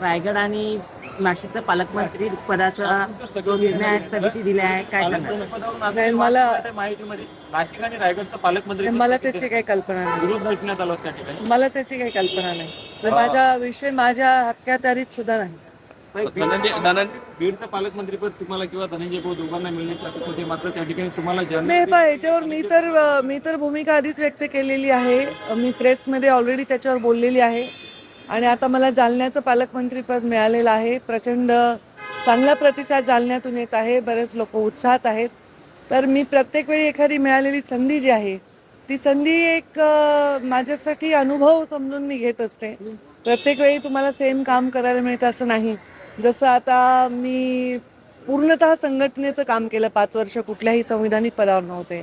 रायगड आणि नाशिकचा पालकमंत्री पदाचा जो निर्णय आहे स्थगिती दिला आहे काय नाही, मला- माहितीमध्ये नाशिक आणि रायगडचा पालकमंत्री मला त्याची काही कल्पना नाही. विरोध दर्शवण्यात आला होता त्या ठिकाणी मला त्याची काही कल्पना नाही. तर माझा विषय माझ्या अखत्यारीत सुद्धा नाही. धनंजय धनंजय बीडचं पालकमंत्रीपद तुम्हाला किंवा धनंजय भाऊ दोघांना मिळण्याची अपेक्षा होती मात्र त्या ठिकाणी तुम्हाला नाही जर्नलिस्ट पहा याच्यावर मी तर अ, मी तर भूमिका आधीच व्यक्त केलेली आहे. मी प्रेसमध्ये ऑलरेडी त्याच्यावर बोललेली आहे. आणि आता मला जालन्याचं पालकमंत्रीपद मिळालेलं आहे. प्रचंड चांगला प्रतिसाद जालन्यातून येत आहे. बरेच लोक उत्साहात आहेत. तर मी प्रत्येक वेळी एखादी मिळालेली संधी जी आहे ती संधी एक माझ्यासाठी अनुभव समजून मी घेत असते. प्रत्येक वेळी तुम्हाला सेम काम करायला मिळतं असं नाही. जसं आता मी पूर्णतः संघटनेचं काम केलं पाच वर्ष कुठल्याही संविधानिक पदावर नव्हते.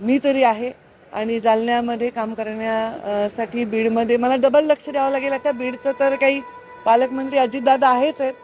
मी तरी आहे आणि जालन्यामध्ये काम करण्यासाठी बीडमध्ये मला डबल लक्ष द्यावं लागेल. आता बीडचं तर काही पालकमंत्री अजितदादा आहेच आहेत.